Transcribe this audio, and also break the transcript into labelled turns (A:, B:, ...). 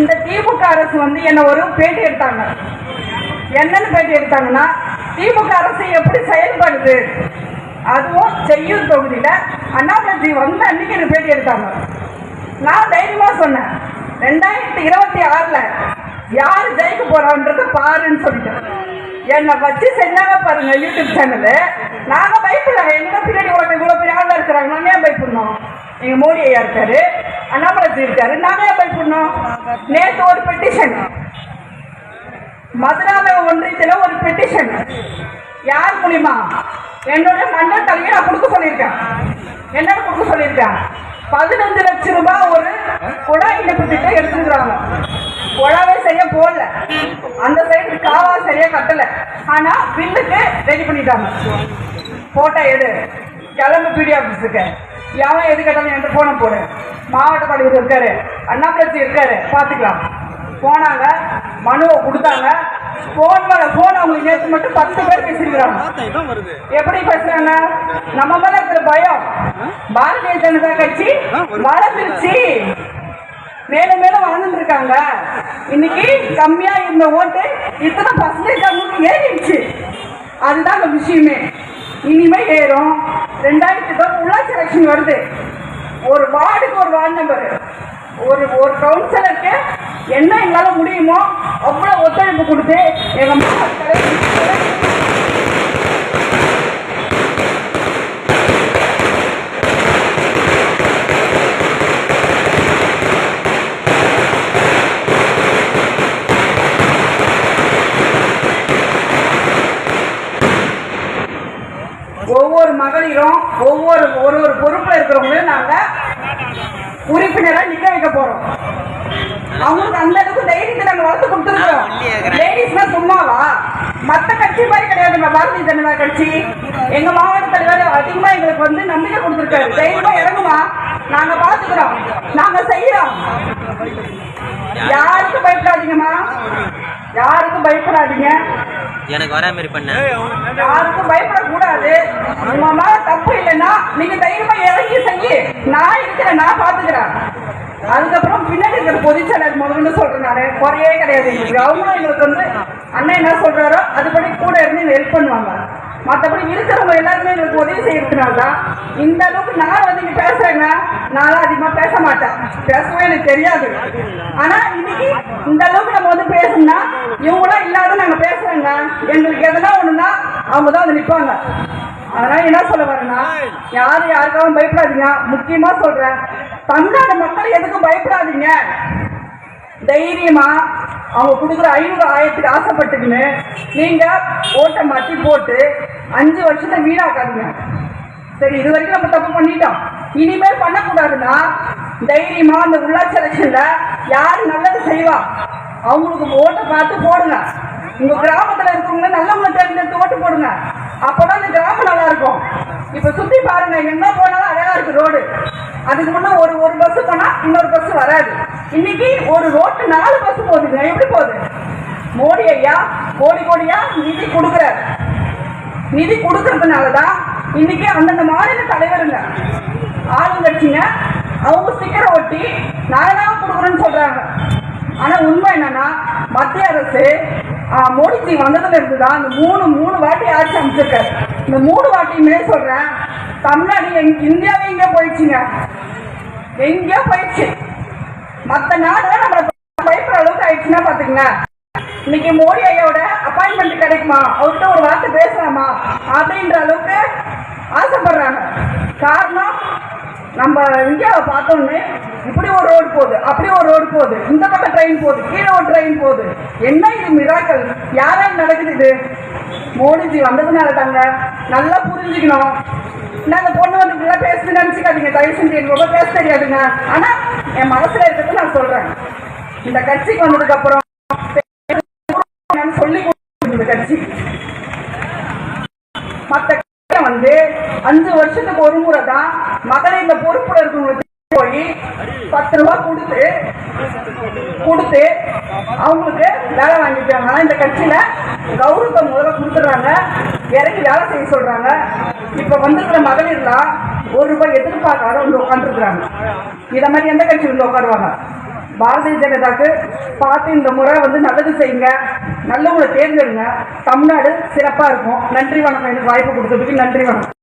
A: இந்த திமுக அரசு வந்து என்ன ஒரு பேட்டி எடுத்தாங்க. என்னன்னு பேட்டி எடுத்தாங்கன்னா திமுக அரசு எப்படி செயல்படுது? அதுவும் செய்யூர் தொகுதியில அண்ணாமலை வந்த அன்னைக்கு எனக்கு பேட்டி எடுத்தாங்க. நான் தைரியமா சொன்னேன் ரெண்டாயிரத்தி இருபத்தி ஆறுல யார் ஜெயிக்க போறான்றத பாருன்னு சொல்லிட்டேன். என்னை வச்சு செஞ்சாங்க பாருங்க யூடியூப் சேனலு நாங்க பயப்படல எங்க பின்னாடி உலக இவ்வளவு பெரிய ஆளா இருக்கிறாங்க நான் ஏன் பயப்படணும் எங்க மோடி ஐயா இருக்காரு. அண்ணாமலை இருக்காரு நாங்களே ஏன் பயப்படணும் நேற்று ஒரு பெட்டிஷன் மதுராவை ஒன்றியத்தில் ஒரு பெட்டிஷன் யார் மூலியமா? என்னோட மன்னர் தலையை நான் கொடுக்க சொல்லியிருக்கேன். என்ன கொடுக்க சொல்லியிருக்கேன். பதினஞ்சு லட்சம் ரூபாய் ஒரு குழாய் இணைப்பு திட்டம் எடுத்துக்கிறாங்க குழாவே சரியா போடல. அந்த சைடு காவா சரியா கட்டல. ஆனா பில்லுக்கு ரெடி பண்ணிட்டாங்க. போட்டா எடு கிளம்பு பிடி ஆஃபீஸுக்கு எவன் எது கேட்டாலும் என்கிட்ட போன போடு. மாவட்ட தலைவர் இருக்காரு. அண்ணாமலச்சி இருக்காரு. பார்த்துக்கலாம். போனாங்க. மனுவை கொடுத்தாங்க. போன் மேல போன் அவங்களுக்கு நேற்று மட்டும் பத்து பேர் பேசிருக்கிறாங்க எப்படி பேசுறாங்க? நம்ம மேல இருக்கிற பயம். பாரதிய ஜனதா கட்சி வளர்ந்துருச்சு. மேலும் மேலும் வளர்ந்துட்டு இருக்காங்க இன்னைக்கு கம்மியா இருந்த ஓட்டு இத்தனை பர்சன்டேஜ் அவங்களுக்கு ஏறிடுச்சு. அதுதான் அந்த விஷயமே. இனிமே ஏறும். ரெண்டாயிரத்தி இருபது உள்ளாட்சி எலெக்ஷன் வருது. ஒரு வார்டுக்கு ஒரு வார்டு நம்பர். ஒரு ஒரு கவுன்சிலருக்கு என்ன எங்களால் முடியுமோ அவ்வளோ ஒத்துழைப்பு கொடுத்து எங்கள் மாவட்ட மகளிரும் ஒவ்வொரு ஒரு ஒரு பொறுப்புல இருக்கிறவங்களையும் நாங்க உறுப்பினரா நிக்க வைக்க போறோம். அவங்களுக்கு அந்த அளவுக்கு தைரியத்தை நாங்க வளர்த்து கொடுத்துருக்கோம் லேடிஸ்னா சும்மாவா? மத்த கட்சி மாதிரி கிடையாதுங்க பாரதிய ஜனதா கட்சி. எங்க மாவட்ட தலைவர் அதிகமா எங்களுக்கு வந்து நம்பிக்கை கொடுத்துருக்காரு. தைரியமா இறங்குமா? நாங்க பாத்துக்கிறோம். நாங்க செய்யறோம். யாருக்கும் பயப்படாதீங்கம்மா யாருக்கும் பயப்படாதீங்க
B: எனக்கு வரா மாதிரி பண்ண
A: யாருக்கும் பயப்படக்கூடாது. உங்க மேல தப்பு இல்லைன்னா நீங்க தைரியமா இறங்கி செய்யி நான் இருக்கிறேன் நான் பாத்துக்கிறேன் அதுக்கப்புறம் பின்னாடி இருக்கிற பொதுச்செயலர் முதல்ல சொல்றேன் நானு குறையே கிடையாது. எங்களுக்கு அவங்களும் எங்களுக்கு வந்து அண்ணன் என்ன சொல்றாரோ அதுபடி கூட இருந்து ஹெல்ப் பண்ணுவாங்க. மற்றபடி இருக்கிறவங்க எல்லாருமே எங்களுக்கு உதவி செய்யறதுனால தான் இந்த அளவுக்கு நான் வந்து இங்க பேசுறேங்க நானும் அதிகமா பேச மாட்டேன். பேசவே எனக்கு தெரியாது. ஆனா இன்னைக்கு இந்த அளவுக்கு நம்ம வந்து பேசணும்னா இவங்களாம் இல்லாத நாங்க எங்களுக்கு எதனா ஒண்ணுன்னா அவங்க தான் வந்து நிப்பாங்க. அதனால என்ன சொல்ல வரேன்னா யாரும் யாருக்காகவும் பயப்படாதீங்க. முக்கியமா சொல்றேன். தமிழ்நாடு மக்கள் எதுக்கும் பயப்படாதீங்க. தைரியமா அவங்க கொடுக்குற ஐநூறு ஆயிரத்துக்கு ஆசைப்பட்டுக்குன்னு நீங்க ஓட்டை மாற்றி போட்டு அஞ்சு வருஷத்தை வீணாக்காதீங்க. சரி இது வரைக்கும் நம்ம தப்பு பண்ணிட்டோம். இனிமேல் பண்ணக்கூடாதுன்னா தைரியமா அந்த உள்ளாட்சி எலெக்ஷன்ல யார் நல்லது செய்வா? அவங்களுக்கு ஓட்டை பார்த்து போடுங்க. உங்க கிராமத்துல இருக்கவங்க நல்லவங்களை தேர்ந்தெடுத்து ஓட்டு போடுங்க. அப்பதான் இந்த கிராமம் நல்லா இருக்கும். இப்ப சுத்தி பாருங்க எங்க போனாலும் அழகா இருக்கு ரோடு. அதுக்கு முன்ன ஒரு ஒரு பஸ் போனா இன்னொரு பஸ் வராது. இன்னைக்கு ஒரு ரோட்டு நாலு பஸ் போகுதுங்க. எப்படி போகுது? மோடி ஐயா கோடி கோடியா நிதி கொடுக்குறாரு. நிதி கொடுக்கறதுனாலதான் இன்னைக்கு அந்தந்த மாநில தலைவருங்க ஆளுங்கட்சிங்க அவங்க ஸ்டிக்கரை ஒட்டி நாலாவது கொடுக்குறோன்னு சொல்றாங்க. ஆனா உண்மை என்னன்னா மத்திய அரசு மோடிஜி வந்ததுல இருந்துதான் இந்த மூணு மூணு வாட்டி ஆட்சி அமைச்சிருக்காரு. இந்த மூணு வாட்டியுமே சொல்றேன். தமிழ்நாடு எங்க இந்தியாவே எங்க போயிடுச்சுங்க. எங்கேயோ போயிடுச்சு. மற்ற நாடுலாம் நம்மளை பயப்படுற அளவுக்கு ஆயிடுச்சுன்னா பாத்துக்கங்க இன்னைக்கு மோடி ஐயாவோட அப்பாயின்மெண்ட் கிடைக்குமா? அவர்கிட்ட ஒரு வார்த்தை பேசலாமா? அப்படின்ற அளவுக்கு ஆசைப்படுறாங்க. காரணம் நம்ம இந்தியாவை பார்த்தோன்னே இப்படி ஒரு ரோடு போகுது அப்படி ஒரு ரோடு போகுது இந்த பக்கம் ட்ரெயின் போகுது கீழே ஒரு ட்ரெயின் போகுது. என்ன இது மிராக்கள் யாரால் நடக்குது இது? மோடிஜி வந்ததுனால தாங்க. நல்லா புரிஞ்சுக்கணும். நாங்க பொண்ணு வந்து இப்படிலாம் பேசுன்னு நினச்சிக்காதீங்க. தயவு செஞ்சு எனக்கு ரொம்ப பேச தெரியாதுங்க. ஆனா என் மனசுல இருக்கிறது நான் சொல்றேன். இந்த கட்சிக்கு வந்ததுக்கப்புறம் சொல்லி கொடுத்துருந்த இந்த கட்சி. மத்த வந்து அஞ்சு வருஷத்துக்கு ஒரு முறை தான் மகளிர் இந்த பொறுப்புல இருக்கவங்களுக்கு வாங்கி பத்து ரூபா கொடுத்து கொடுத்து அவங்களுக்கு வேலை வாங்கிட்டாங்க ஆனால் இந்த கட்சியில கௌரவத்தை முதல்ல கொடுத்துடுறாங்க. இறங்கி வேலை செய்ய சொல்றாங்க. இப்ப வந்திருக்கிற மகளிர்லாம் ஒரு ரூபாய் எதிர்பார்க்காத வந்து உட்காந்துருக்குறாங்க இத மாதிரி எந்த கட்சி வந்து உட்காருவாங்க? பாரதிய ஜனதாக்கு பார்த்து இந்த முறை வந்து நல்லது செய்யுங்க. நல்லவங்களை தேர்ந்தெடுங்க. தமிழ்நாடு சிறப்பாக இருக்கும். நன்றி வணக்கம். எனக்கு வாய்ப்பு கொடுத்ததுக்கு நன்றி வணக்கம்.